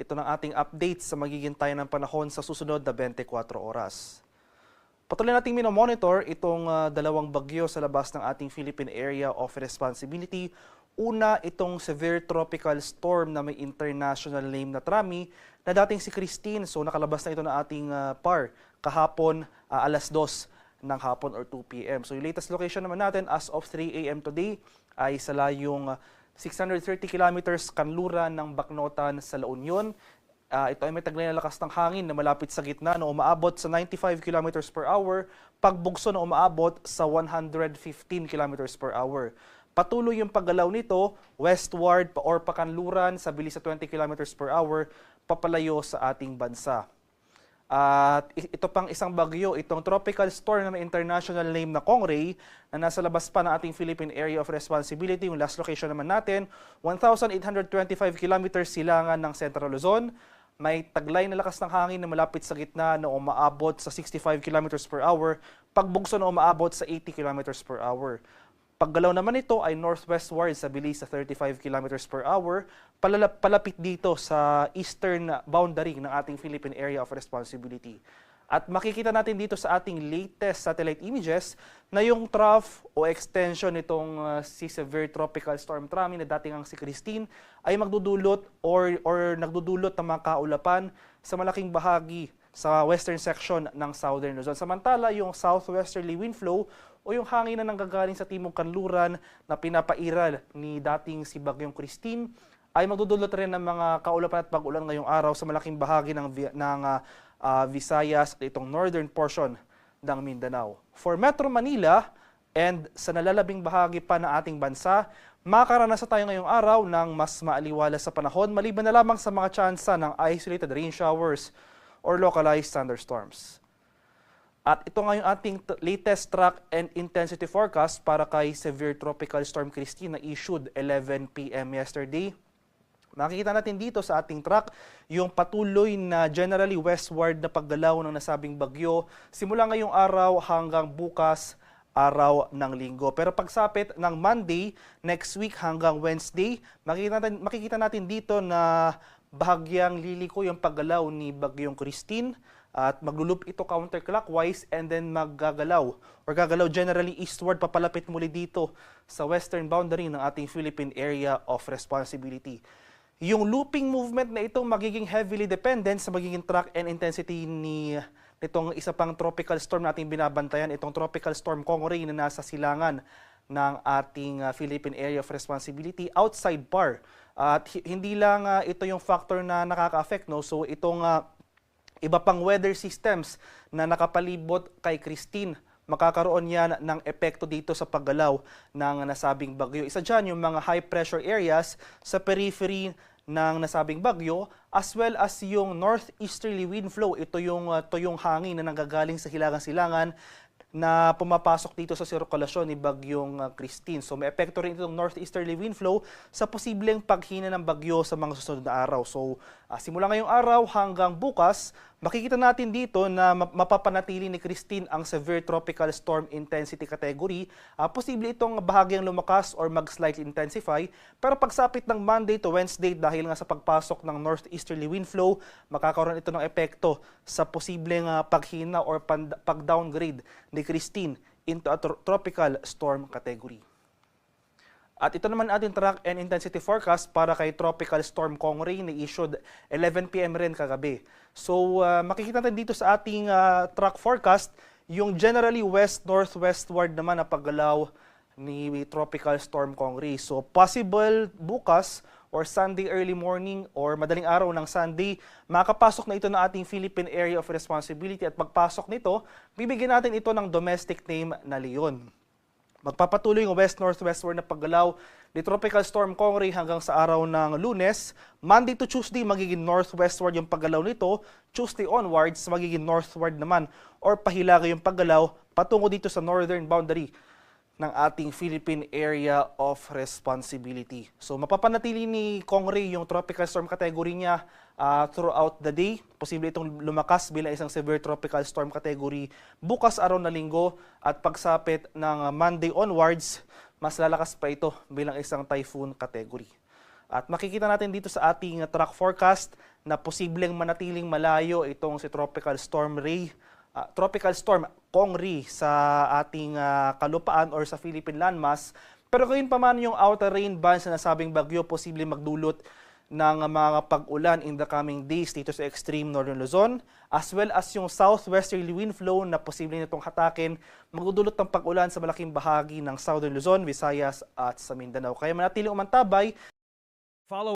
Ito ng ating update sa magiging tayo ng panahon sa susunod na 24 oras. Patuloy nating minomonitor itong ah, dalawang bagyo sa labas ng ating Philippine Area of Responsibility. Una, itong severe tropical storm na may international name na Trami na dating si Christine. So nakalabas na ito na ating ah, PAR kahapon ah, alas 2 ng hapon or 2 p.m. So yung latest location naman natin as of 3 a.m. today ay sa layong ah, 630 kilometers kanluran ng Baknotan sa La Union. Ah, ito ay may taglay na lakas ng hangin na malapit sa gitna na umaabot sa 95 kilometers per hour, pagbugso na umaabot sa 115 kilometers per hour. Patuloy yung paggalaw nito westward pa or pakanluran sa bilis sa 20 kilometers per hour papalayo sa ating bansa. At ito pang isang bagyo, itong tropical storm na may international name na Kongray na nasa labas pa ng ating Philippine Area of Responsibility. Yung last location naman natin, 1,825 kilometers silangan ng Central Luzon. May taglay na lakas ng hangin na malapit sa gitna na umaabot sa 65 kilometers per hour, pagbugso na umaabot sa 80 kilometers per hour. Paggalaw naman ito ay northwestward sa bilis sa 35 kilometers per hour, palapit dito sa eastern boundary ng ating Philippine Area of Responsibility. At makikita natin dito sa ating latest satellite images na yung trough o extension nitong uh, si Severe Tropical Storm Trami na dating ang si Christine ay magdudulot or, or nagdudulot ng mga kaulapan sa malaking bahagi sa western section ng southern Luzon. Samantala, yung southwesterly wind flow o yung hangin na nanggagaling sa timog kanluran na pinapairal ni dating si Bagyong Christine ay magdudulot rin ng mga kaulapan at pag-ulan ngayong araw sa malaking bahagi ng, ng ah, ah, Visayas at itong northern portion ng Mindanao. For Metro Manila and sa nalalabing bahagi pa ng ating bansa, makakaranasan tayo ngayong araw ng mas maaliwalas sa panahon maliban na lamang sa mga tsansa ng isolated rain showers or localized thunderstorms. At ito nga yung ating latest track and intensity forecast para kay Severe Tropical Storm Christine na issued 11 p.m. yesterday. Makikita natin dito sa ating track yung patuloy na generally westward na paggalaw ng nasabing bagyo simula ngayong araw hanggang bukas araw ng linggo. Pero pagsapit ng Monday, next week hanggang Wednesday, makikita natin, makikita natin dito na bahagyang liliko yung paggalaw ni Bagyong Christine at maglulup ito counterclockwise and then maggagalaw or gagalaw generally eastward papalapit muli dito sa western boundary ng ating Philippine Area of Responsibility. Yung looping movement na ito magiging heavily dependent sa magiging track and intensity ni nitong isa pang tropical storm nating binabantayan, itong tropical storm Kongray na nasa silangan ng ating uh, Philippine Area of Responsibility outside PAR. At hi- hindi lang uh, ito yung factor na nakaka-affect, no? So itong uh, iba pang weather systems na nakapalibot kay Christine makakaroon yan ng epekto dito sa paggalaw ng nasabing bagyo. Isa dyan yung mga high pressure areas sa periphery ng nasabing bagyo as well as yung northeasterly wind flow. Ito yung uh, tuyong hangin na nanggagaling sa hilagang-silangan na pumapasok dito sa sirkulasyon ni Bagyong uh, Christine. So may epekto rin itong northeasterly wind flow sa posibleng paghina ng bagyo sa mga susunod na araw. So uh, simula ngayong araw hanggang bukas, makikita natin dito na ma- mapapanatili ni Christine ang severe tropical storm intensity category. Uh, posible itong bahagyang lumakas or mag-slightly intensify. Pero pagsapit ng Monday to Wednesday dahil nga sa pagpasok ng northeasterly wind flow, makakaroon ito ng epekto sa posibleng uh, paghina or pag-downgrade ni Christine into a tro- tropical storm category. At ito naman ating track and intensity forecast para kay Tropical Storm Kongray na issued 11 p.m. rin kagabi. So uh, makikita natin dito sa ating uh, track forecast yung generally west-northwestward naman na paggalaw ni Tropical Storm Kongray. So possible bukas or Sunday early morning or madaling araw ng Sunday, makapasok na ito ng ating Philippine Area of Responsibility at pagpasok nito, bibigyan natin ito ng domestic name na Leon. Magpapatuloy yung west-northwestward na paggalaw ni Tropical Storm Kongray hanggang sa araw ng lunes. Monday to Tuesday, magiging northwestward yung paggalaw nito. Tuesday onwards, magiging northward naman or pahilaga yung paggalaw patungo dito sa northern boundary ng ating Philippine Area of Responsibility. So mapapanatili ni Kongray yung tropical storm category niya ah, throughout the day. Posible itong lumakas bilang isang severe tropical storm category bukas araw na linggo at pagsapit ng Monday onwards, mas lalakas pa ito bilang isang typhoon category. At makikita natin dito sa ating uh, track forecast na posibleng manatiling malayo itong si Tropical Storm Ray, ah, Tropical Storm Kongri sa ating ah, kalupaan or sa Philippine landmass. Pero gayon pa man yung outer rain bands na nasabing bagyo posibleng magdulot ng mga pag-ulan in the coming days dito sa extreme northern Luzon as well as yung southwesterly wind flow na posibleng nitong hatakin magdudulot ng pag-ulan sa malaking bahagi ng southern Luzon, Visayas at sa Mindanao. Kaya manatiling umantabay Follow